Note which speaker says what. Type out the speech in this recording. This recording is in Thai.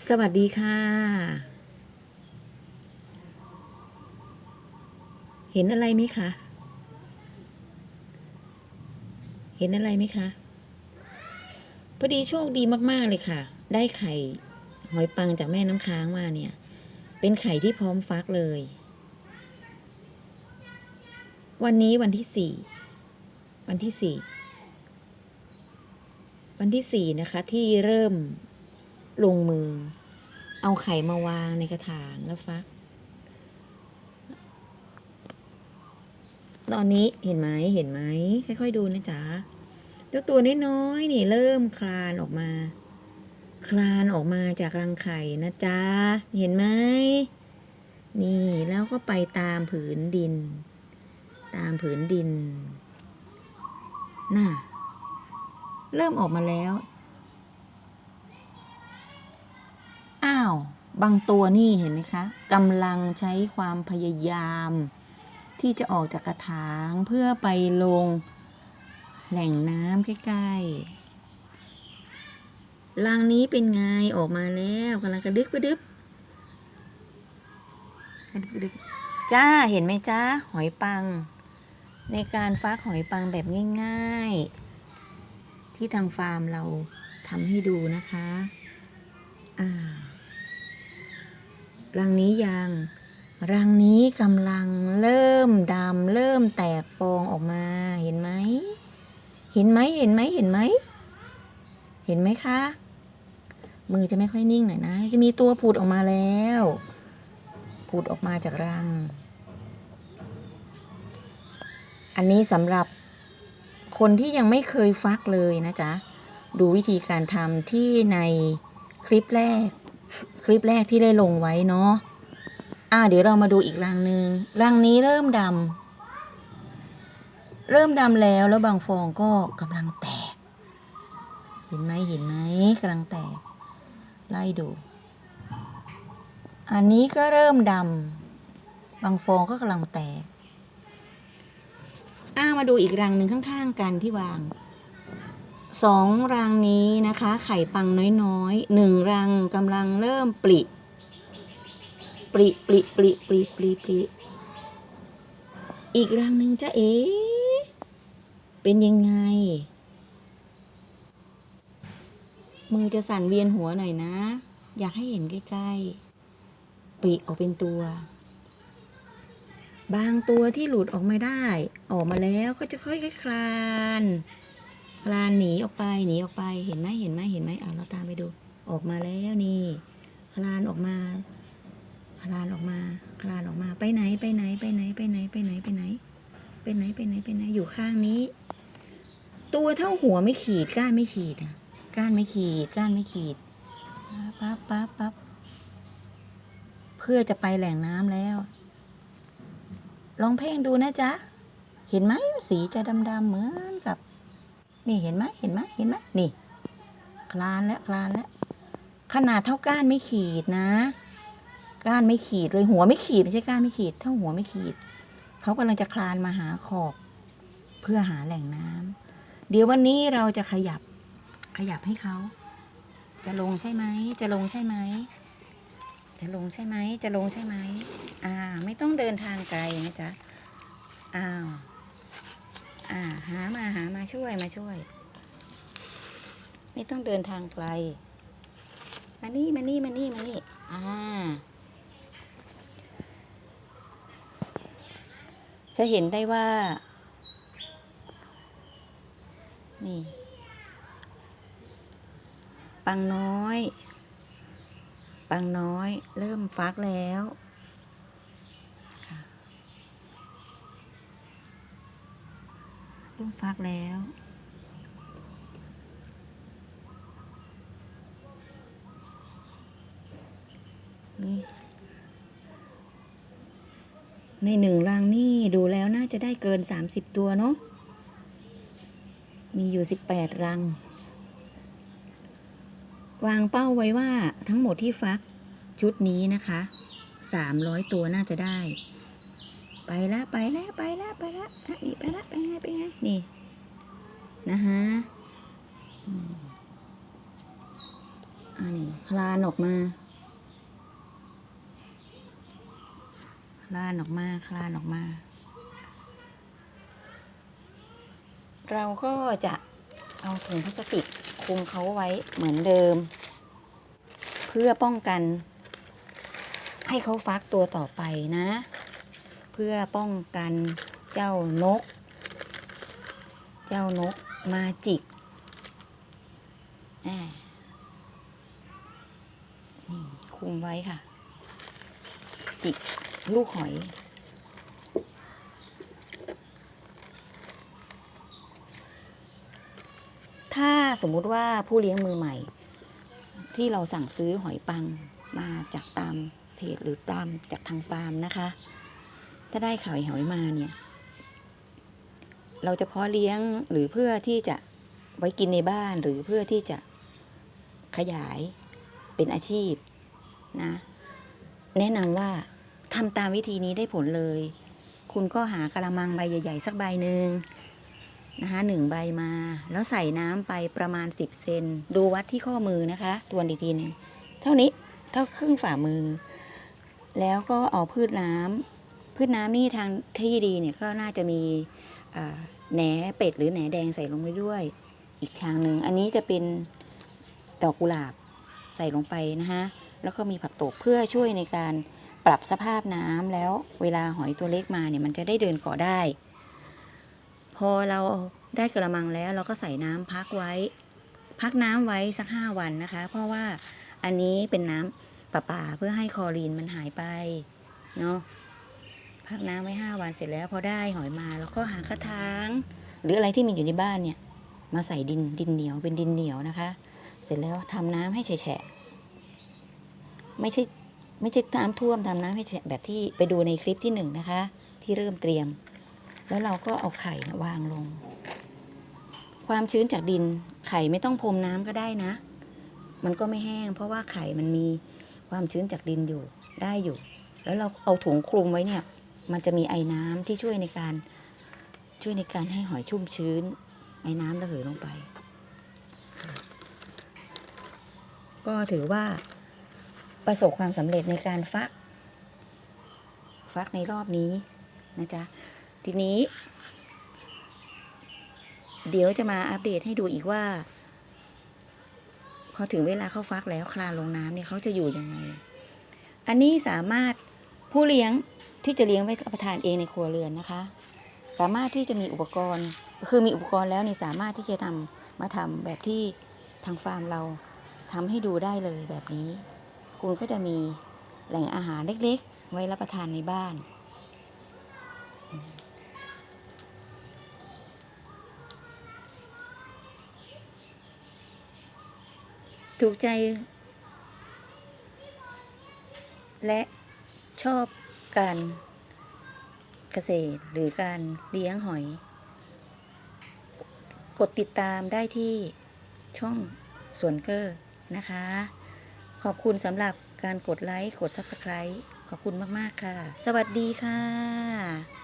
Speaker 1: สวัสดีค่ะ เห็นอะไรไหมคะ เห็นอะไรไหมคะ พอดีโชคดีมากๆเลยค่ะ ได้ไข่หอยปังจากแม่น้ำค้างมาเนี่ย เป็นไข่ที่พร้อมฟักเลย วันนี้วันที่สี่ วันที่สี่ วันที่สี่นะคะที่เริ่ม ลงมือ เอาไข่มาวางในกระถางแล้วฟัก ตอนนี้เห็นไหมเห็นไหมค่อย ๆ ดูนะจ๊ะเจ้าตัวน้อยๆนี่เริ่มคลานออกมา คลานออกมาจากรังไข่นะจ๊ะ เห็นไหมนี่แล้วก็ไปตามผืนดิน ตามผืนดิน น่ะ เริ่มออกมาแล้ว อ้าว บางตัวนี่เห็นไหมคะกำลังใช้ความพยายาม ที่จะออกจากกระถางเพื่อไปลง แหล่งน้ำใกล้ๆรังนี้เป็นไงออกมาแล้วกำลังกระดึกกระดึบกระดึบกระดึบจ้าเห็นไหมจ้าหอยปัง ในการฟักหอยปังแบบง่ายๆ ที่ทางฟาร์มเราทำให้ดูนะคะ อ่า รังนี้ยัง รังนี้กำลังเริ่มดำเริ่มแตกฟองออกมา เห็นไหม เห็นไหมเห็นไหมเห็นไหม เห็นไหมคะ มือจะไม่ค่อยนิ่งหน่อยนะ จะมีตัวผุดออกมาแล้ว ผุดออกมาจากรัง อันนี้สำหรับคนที่ยังไม่เคยฟักเลยนะจ๊ะ ดูวิธีการทำที่ในคลิปแรก คลิปแรกที่ได้ลงไว้เนาะอ่าเดี๋ยวเรามาดูอีกรังหนึ่งรังนี้เริ่มดำเริ่มดำแล้วแล้วบางฟองก็กำลังแตก เห็นไหมเห็นไหมกำลังแตก ไล่ดู อันนี้ก็เริ่มดำบางฟองก็กำลังแตกอ่ามาดูอีกรังหนึ่งข้างๆ กันที่วาง สองรังนี้นะคะ ไข่ปังน้อยๆหนึ่งรังกำลังเริ่มปลิปลิปลิปลิปลิปลิปลิอีกรังหนึ่งจะเอ๋เป็นยังไง มือจะสั่นเวียนหัวหน่อยนะ อยากให้เห็นใกล้ๆปลิออกเป็นตัว บางตัวที่หลุดออกมาได้ ออกมาแล้วก็จะค่อยๆคลาน คลานหนีออกไปหนีออกไปเห็นไหมเห็นไหมเห็นไหมเอาเราตามไปดู ออกมาแล้วนี่คลานออกมา คลานออกมา คลานออกมาไปไหนไปไหนไปไหนไปไหนไปไหนไปไหน ไปไหนไปไหนไปไหนอยู่ข้างนี้ ตัวเท่าหัวไม่ขีดก้านไม่ขีดอะก้านไม่ขีดก้านไม่ขีดปั๊บปั๊บปั๊บเพื่อจะไปแหล่งน้ำแล้ว ลองเพ่งดูนะจ๊ะ เห็นไหมสีจะดำๆเหมือนกับ นี่เห็นไหมเห็นไหมเห็นไหมนี่ คลานแล้วคลานแล้วขนาดเท่าก้านไม่ขีดนะ ก้านไม่ขีดเลยหัวไม่ขีดไม่ใช่ก้านไม่ขีด เท่าหัวไม่ขีด เขากำลังจะคลานมาหาขอบ เพื่อหาแหล่งน้ำเดี๋ยววันนี้เราจะขยับ ขยับให้เขา จะลงใช่ไหม จะลงใช่ไหม จะลงใช่ไหม จะลงใช่ไหม อ่า ไม่ต้องเดินทางไกลนะจ๊ะ อ้าว อ่าหามาหามาช่วยมาช่วย ไม่ต้องเดินทางไกล มานี่มานี่มานี่มานี่อ่า จะเห็นได้ว่า นี่ ปังน้อย ปังน้อย เริ่มฟักแล้วค่ะ เริ่มฟักแล้ว นี่ในหนึ่งรังนี่ดูแล้วน่าจะได้เกินสามสิบตัวเนาะ มีอยู่สิบแปดรัง วางเป้าไว้ว่าทั้งหมดที่ฟักชุดนี้นะคะสามร้อยตัวน่าจะได้ ไปละไปละไปละไปละอะนี่ไปละไปไงไปไงนี่นะฮะอันนี้คลานออกมาคลานออกมาคลานออกมา เราก็จะเอาถุงพลาสติกคลุมเขาไว้เหมือนเดิม เพื่อป้องกัน ให้เขาฟักตัวต่อไปนะ เพื่อป้องกันเจ้านก เจ้านกมาจิกนี่คุมไว้ค่ะ จิกลูกหอยถ้าสมมุติว่าผู้เลี้ยงมือใหม่ ที่เราสั่งซื้อหอยปังมาจากตามเพจหรือตามจากทางฟาร์มนะคะ ถ้าได้ข่าวหอยมาเนี่ย เราจะเพาะเลี้ยงหรือเพื่อที่จะไว้กินในบ้านหรือเพื่อที่จะขยายเป็นอาชีพนะ แนะนำว่าทำตามวิธีนี้ได้ผลเลย คุณก็หากระมังใบใหญ่ ๆ สักใบหนึ่งนะคะหนึ่งใบมา แล้วใส่น้ำไปประมาณ 10 เซนดูวัดที่ข้อมือนะคะทวนอีกทีนึงเท่านี้เท่าครึ่งฝ่ามือ แล้วก็เอาพืชน้ำ พืชน้ำนี่ทางที่ดีเนี่ยก็น่าจะมีแหนเป็ดหรือแหนแดงใส่ลงไปด้วย อีกทางหนึ่งอันนี้จะเป็นดอกกุหลาบใส่ลงไปนะคะแล้วก็มีผักตบเพื่อช่วยในการปรับสภาพน้ำแล้วเวลาหอยตัวเล็กมาเนี่ยมันจะได้เดินเกาะได้ พอเราได้กระมังแล้วเราก็ใส่น้ำพักไว้ พักน้ำไว้สักห้าวันนะคะ เพราะว่าอันนี้เป็นน้ำประปาเพื่อให้คลอรีนมันหายไปเนาะ พักน้ำไว้ห้าวันเสร็จแล้วพอได้หอยมาแล้วก็หากระถาง หรืออะไรที่มีอยู่ในบ้านเนี่ย มาใส่ดินดินเหนียวเป็นดินเหนียวนะคะ เสร็จแล้วทำน้ำให้แฉะไม่ใช่ไม่ใช่น้ำท่วมทำน้ำให้แฉะแบบที่ไปดูในคลิปที่หนึ่งนะคะ ที่เริ่มเตรียม แล้วเราก็เอาไข่นะวางลง ความชื้นจากดินไข่ไม่ต้องพรมน้ำก็ได้นะ มันก็ไม่แห้ง เพราะว่าไข่มันมีความชื้นจากดินอยู่ได้อยู่ แล้วเราเอาถุงคลุมไว้เนี่ย มันจะมีไอ้น้ำที่ช่วยในการช่วยในการให้หอยชุ่มชื้น ไอ้น้ำระเหยลงไป ก็ถือว่าประสบความสำเร็จในการฟัก ฟักในรอบนี้นะจ๊ะ ทีนี้ เดี๋ยวจะมาอัปเดตให้ดูอีกว่า พอถึงเวลาเขาฟักแล้วคลานลงน้ำเนี่ยเขาจะอยู่ยังไง อันนี้สามารถ ผู้เลี้ยงที่จะเลี้ยงไว้รับประทานเองในครัวเรือนนะคะ สามารถที่จะมีอุปกรณ์ คือมีอุปกรณ์แล้วเนี่ยสามารถที่จะนำมาทำแบบที่ทางฟาร์มเราทำให้ดูได้เลยแบบนี้ คุณก็จะมีแหล่งอาหารเล็กๆ ไว้รับประทานในบ้าน ถูกใจ และ ชอบการเกษตรหรือการเลี้ยงหอย กดติดตามได้ที่ช่องสวนเกอร์นะคะ ขอบคุณสำหรับการกดไลค์ กด Subscribe ขอบคุณมาก ๆ ค่ะ สวัสดีค่ะ